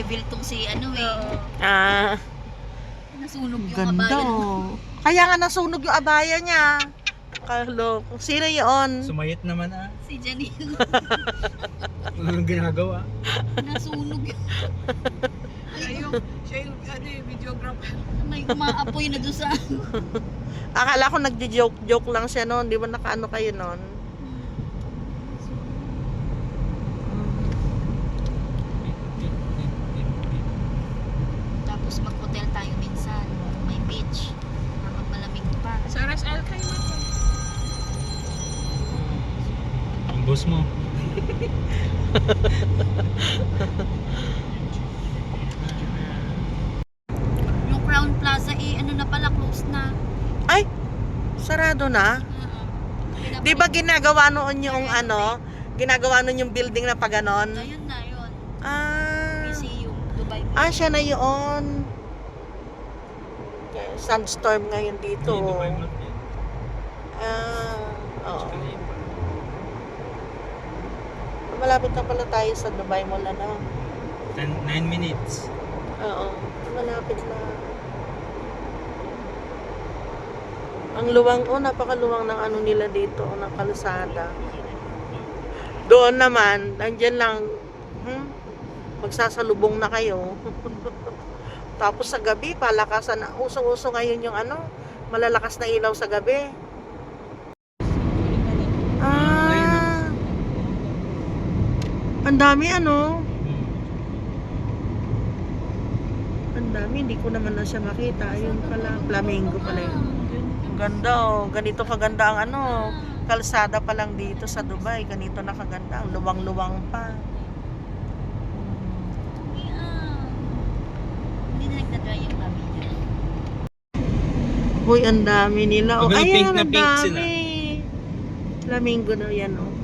reveal tong si ano eh. Ah, Nasunog yung ganda abaya. oh. Kaya nga nasunog yung abaya niya. Kalo, sino yun? Sumayit naman ah. Si Janine. Walang ginagawa. Nasunog yung... Siya yung, siya yung ano, yung videographer. May umaapoy na doon sa... Akala ko nagdi-joke-joke lang siya noon. Di ba nakaano kayo noon? Tapos mag-hotel tayo minsan. May beach. Kapag malamig pa. Sa RSL kayo na to. Ang boss mo. Yung Crown Plaza eh, ano na pala, close na. Ay, sarado na. Oo. Di ba ginagawa noon yung ano? Ginagawa noon yung building na pa ganon? Ayun na yun. Ah, Museum, Dubai. ah siya na yun. Sandstorm ngayon dito. Dubai. Ah, oo. Malapit na pala tayo sa Dubai Mall, ano? 10, 9 minutes. Oo, malapit na. Ang luwang, oh, napakaluwang ng ano nila dito, ng kalusada. Doon naman, nandyan lang, hmm, magsasalubong na kayo. Tapos sa gabi, palakasan na, usong-uso ngayon yung ano, malalakas na ilaw sa gabi. Ah, ang dami ano. Ang dami, hindi ko naman na siya makita. Ayun pala, flamingo pala yun. Ang ganda oh. Ganito kaganda ang ano, kalsada pa lang dito sa Dubai. Ganito na kaganda. Ang luwang-luwang pa. Hindi na nagdadry yung niya. Uy, ang dami nila. Oh, ayan, ang dami. Flamingo na yan oh.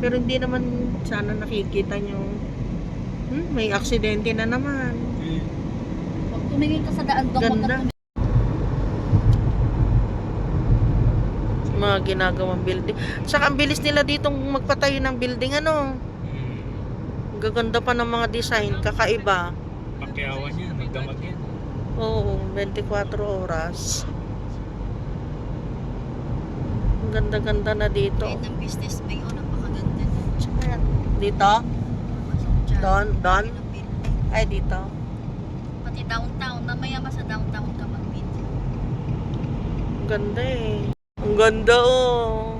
Pero hindi naman sana nakikita nyo. Hmm, may aksidente na naman. Pag tumingin ka sa daan, doon Ganda. Mga ginagawang building. Saka ang bilis nila ditong magpatayo ng building ano. Hmm. Ang Gaganda pa ng mga design, kakaiba. Pakyawan yan, magdamag yan. Oo, 24 oras. Ang ganda-ganda na dito. Kahit ng business bay, oh, napakaganda? Dito? Doon? Doon? Ay, dito. Pati downtown, mamaya ba sa downtown ka mag-meet? Ang ganda eh. Ang ganda oh.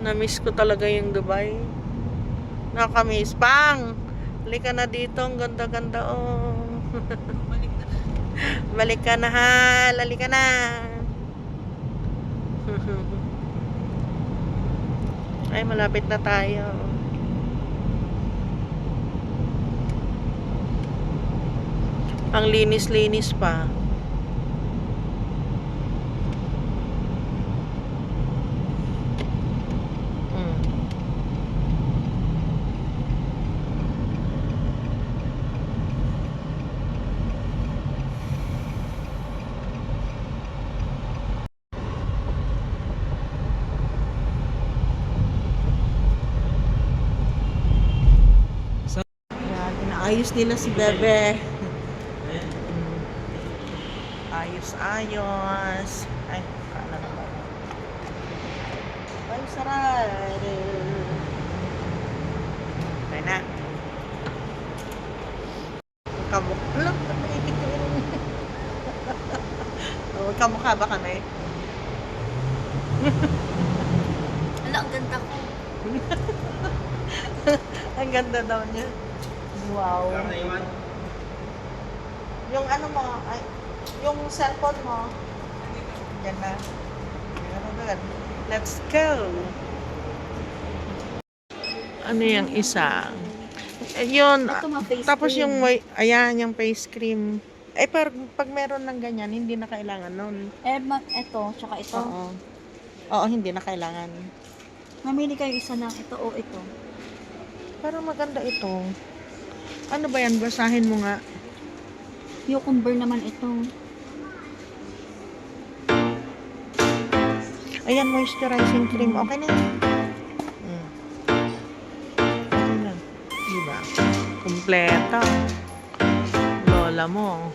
Na-miss ko talaga yung Dubai. Nakamiss. Pang! Halika na dito. Ang ganda-ganda oh. Balik na. Balik ka na ha. Halika na. Ay, malapit na tayo. Ang linis-linis pa. Mm. Inaayos nila si Bebe. Mm. Ayos, ayos. Ay, kanan na ba? Ay, sarado. Okay na. Kamukha. Alam, naipit ko yun. Oh, kamukha ba kami? Wala, ang ganda ko. Ang ganda daw niya. Wow. Yung ano mo, ay, yung cellphone mo. Yan na. Let's go. Ano yung isa? Yun. Tapos cream. yung, may- ayan, yung face cream. Eh, pero pag meron ng ganyan, hindi na kailangan nun. Eh, mag, ito, tsaka ito. Oo. Oo, hindi na kailangan. Mamili kayo isa ng ito o ito. Pero maganda ito. Ano ba yan? Basahin mo nga. Cucumber naman ito. Ayan, moisturizing cream. Okay na yun. Mm. Okay na. Diba? Kompleto. dala mo.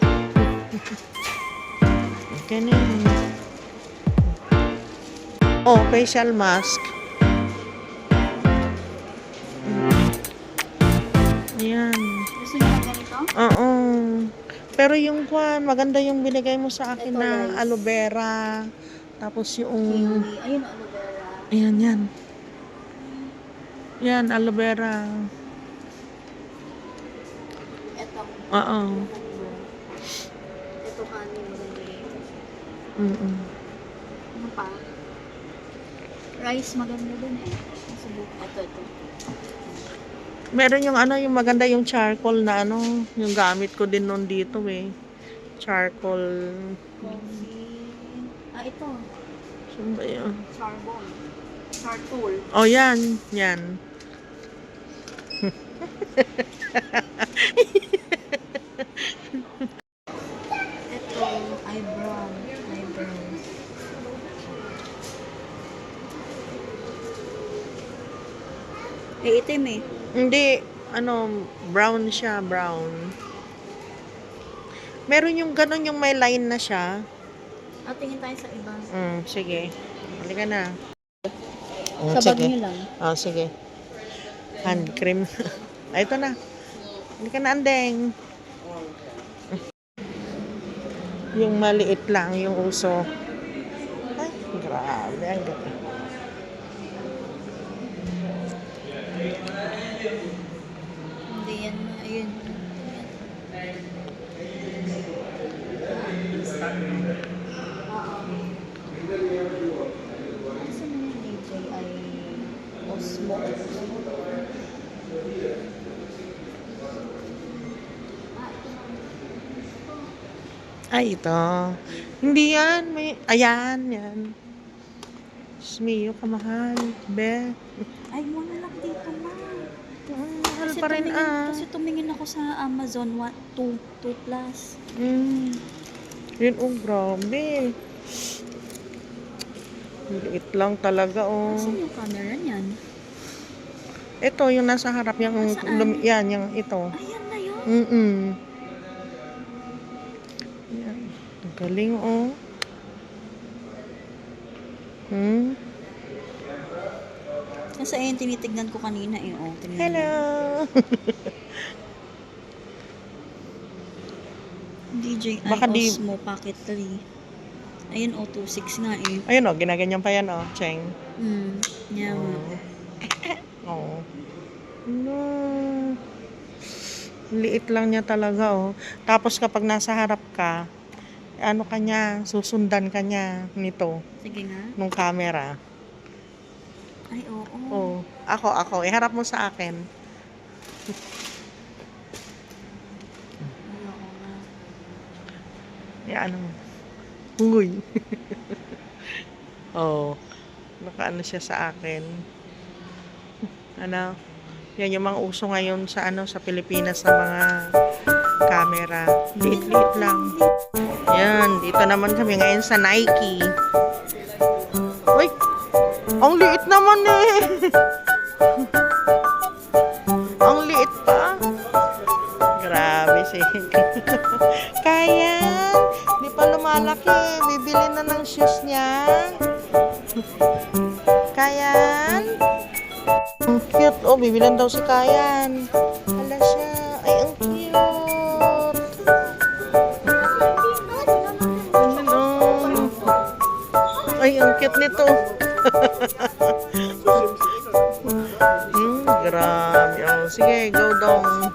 okay na yun. Oh, facial mask. Yan. Gusto niyo ng ganito? Oo. Pero yung kwan, maganda yung binigay mo sa akin Ito, na guys. aloe vera. Tapos yung... Kiwi. Ayun, aloe vera. Ayan, yan. Yan, aloe vera. Ito. Oo. Ito maganda rin. Mm-mm. Ano pa? Rice maganda din eh. Ito, ito. Meron yung ano, yung maganda yung charcoal na ano, yung gamit ko din noon dito eh. Charcoal. Coffee. Ah, ito. Saan ba yun? Charbon. Charcoal. Oh, yan. Yan. Ito. Eyebrow. Eyebrows. Eh, itim eh. Hindi, ano, brown siya, brown. Meron yung ganun yung may line na siya. Ah, tingin tayo sa iba. Mm, sige. Halika na. Mm, Sa bag sige. niyo lang. Oh, sige. Hand cream. Ay, ito na. Halika na, andeng. Yung maliit lang, yung uso. Ay, grabe. Ang ganda. Hindi yan na. Ayun. Kasi mo yung DJI Osmo. Ay, ito. Hindi yan. May, ayan, yan. Smio, kamahal. Be. Ay, wala lang dito, ma. Mm, mahal Kasi pa rin tumingin, ah. kasi tumingin ako sa Amazon 2 2 plus. Mm. Yun, oh, grabe. Liit lang talaga, oh. Saan yung camera niyan? Ito, yung nasa harap, yung, Nasaan? lum- yan, yung ito. Ayan na yun. Mm-mm. Yan. Ang galing, oh. Hmm? Kasi ayun, tinitignan ko kanina eh. Oh, tingnan mo. Hello! DJI Baka di- Osmo Pocket 3. Ayun, oh, 2.6 nga eh. Ayun, oh, ginaganyan pa yan, oh. Cheng. Hmm, yeah. Oo. No. Liit lang niya talaga, oh. Tapos kapag nasa harap ka, ano ka niya, susundan ka niya nito, Sige nga. nung camera. Ay, oo. Oh, ako, ako. Iharap mo sa akin. Oo. Yan, ano. Uy. oh. Nakaano siya sa akin. Ano? Yan yung mga uso ngayon sa ano sa Pilipinas sa mga camera. Liit-liit lang. Yan, dito naman kami ngayon sa Nike. Liit naman eh! ang liit pa. Grabe si Kaya, di pa lumalaki. Bibili na ng shoes niya. Kayan. Ang cute. Oh, bibilan daw si Kayan. Hmm, grabe. Oh, sige, go down.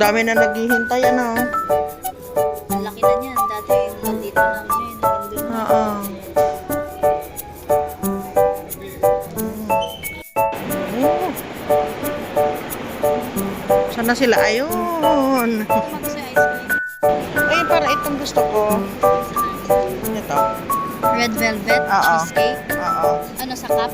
Dami na naghihintay, ano? Ang laki na niyan. Dati yung dito lang yun. Na. Oo. Mm. Sana sila? Ayun. Ayun, para itong gusto ko. Ito. Red velvet, Oo. cheesecake. Oo. Ano sa cup?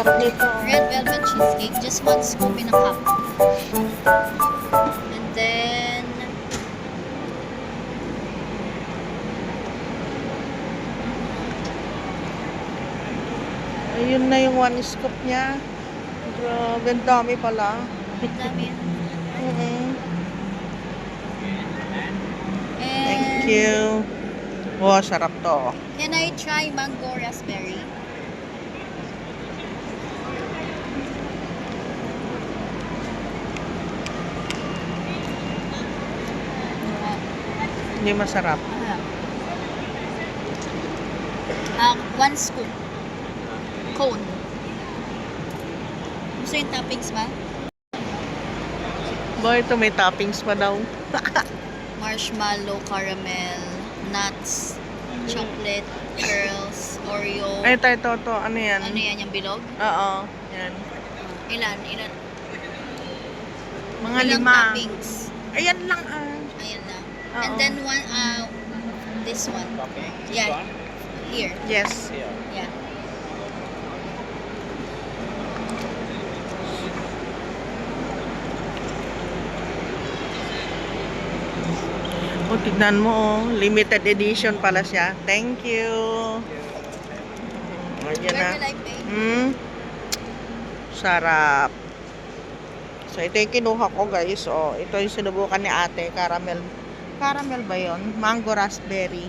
Sarap nito. red velvet cheesecake. Just one scoop in a cup. And then... Ayun na yung one scoop niya. Grabe, ang dami pala. Ang dami. Thank you. Wow, sarap to. Can I try mango raspberry? Hindi masarap. Ah, one scoop. Cone. Gusto yung toppings ba? Boy, ito may toppings pa daw. Marshmallow, caramel, nuts, chocolate, pearls, Oreo. Ay, ito, ito, ito. Ano yan? Ano yan, yung bilog? Oo. Yan. Ilan? Ilan? Mga ilang lima. toppings? Ayan lang ah. Oo. And then one, uh, this one. Yeah. Here. Yes. Yeah. O, tignan mo oh. Limited edition pala siya. Thank you. Mm, Ayan na. Hmm. Sarap. So, ito yung kinuha ko, guys. Oh, ito yung sinubukan ni ate. Caramel. Caramel ba yon? Mango raspberry.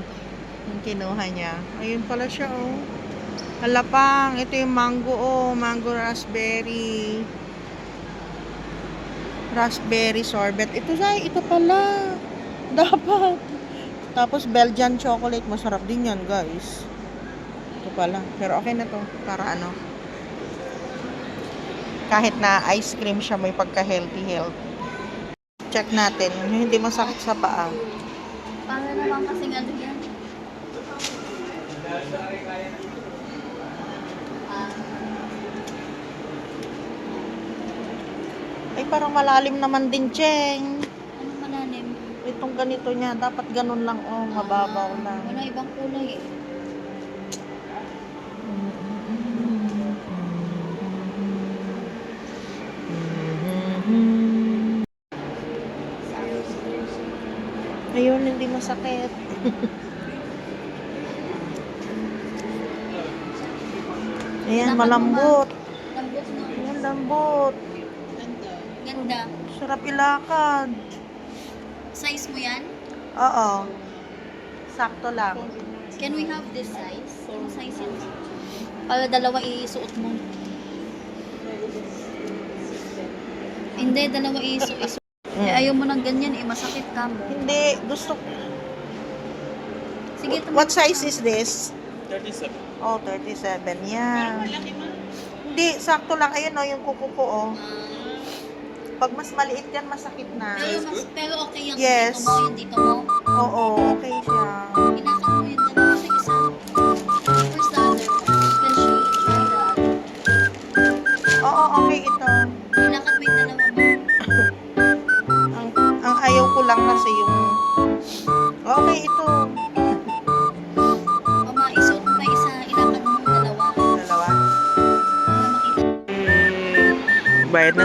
Yung kinuha niya. Ayun pala siya, oh. Halapang. Ito yung mango, oh. Mango raspberry. Raspberry sorbet. Ito, say, ito pala. Dapat. Tapos, Belgian chocolate. Masarap din yan, guys. Ito pala. Pero okay na to. Para ano. Kahit na ice cream siya, may pagka-healthy health. Check natin. Yung hindi masakit sa paa. Para naman kasing ano yan. Ah, Ay, parang malalim naman din, Cheng. ano malalim? Itong ganito niya, dapat ganun lang, oh, mababaw lang. Wala ibang kulay eh. Hindi masakit. Ayan, malambot. Lambot no? Ayan, lambot. Ganda. Sarap ilakad. Size mo yan? Oo. Sakto lang. Can we have this size? Yung size yan? Para dalawa isuot mo. Hindi, dalawa isu-isuot. Mm. Eh, ayaw mo ng ganyan eh, masakit ka mo. Hindi, gusto Sige, tum- What size is this? 37. Oh, 37. Yan. Hindi, sakto lang. Ayun oh, yung kuko ko oh. Pag mas maliit yan, masakit na. pero, mas, pero okay yung Yes. dito mo, yung dito mo. Oo, okay siya.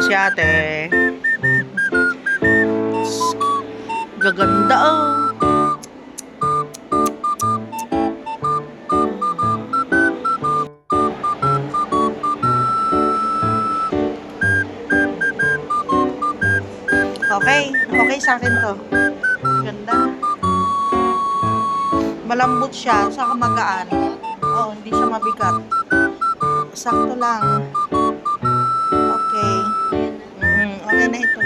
Si ate. Gaganda oh. Okay, okay sa akin to. Ganda. Malambot siya, saka magaan. Oh, hindi siya mabigat. Sakto lang. Okay na ito.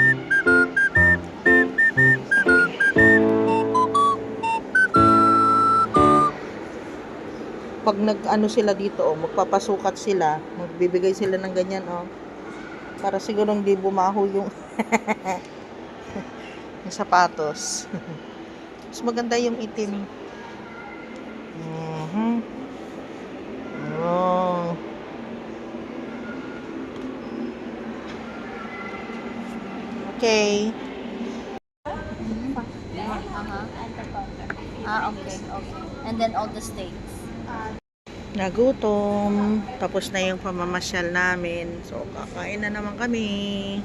Pag nag-ano sila dito, oh, magpapasukat sila, magbibigay sila ng ganyan, oh. Para siguro hindi bumaho yung yung sapatos. Mas maganda yung itim. Mhm. Okay. Uh-huh. Ah, okay, okay. And then all the steaks. Nagutom. Tapos na yung pamamasyal namin. So, kakain na naman kami.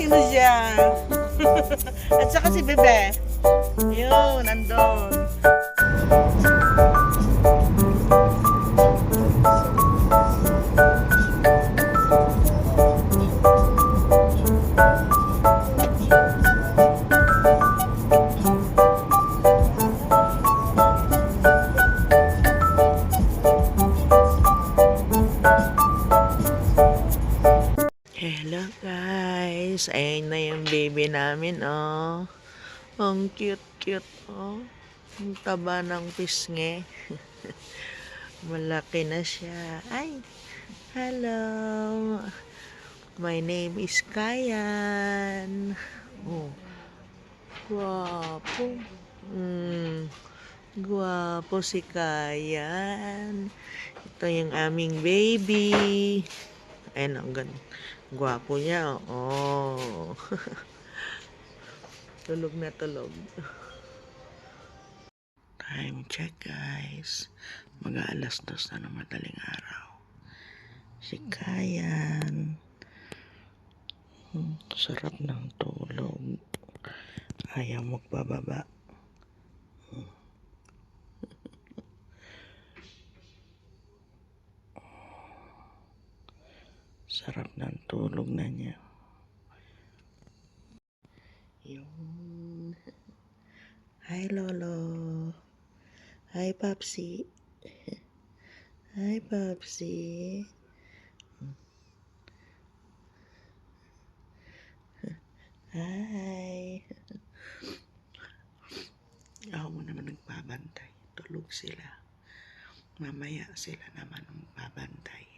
Sino siya? At saka si Bebe. Yun, nandun. Hello guys, ayun na yung baby namin oh. Ang cute-cute oh. Ang taba ng pisngi. Malaki na siya. Ay, hello. My name is Kayan. Oh, guwapo. Mm, guwapo si Kayan. Ito yung aming baby. Ayun, ang ganda. Gwapo niya, oh. tulog na tulog. Time check, guys. Mag-aalas dos na ng madaling araw. Si Kayan. Hmm, sarap ng tulog. Ayaw magbababa. Sarap ng tulog na niya. Yun. Hi, Lolo. Hi, Papsi. Hi, Papsi. Hi. Ako mo naman nagbabantay. Tulog sila. Mamaya sila naman ang babantay.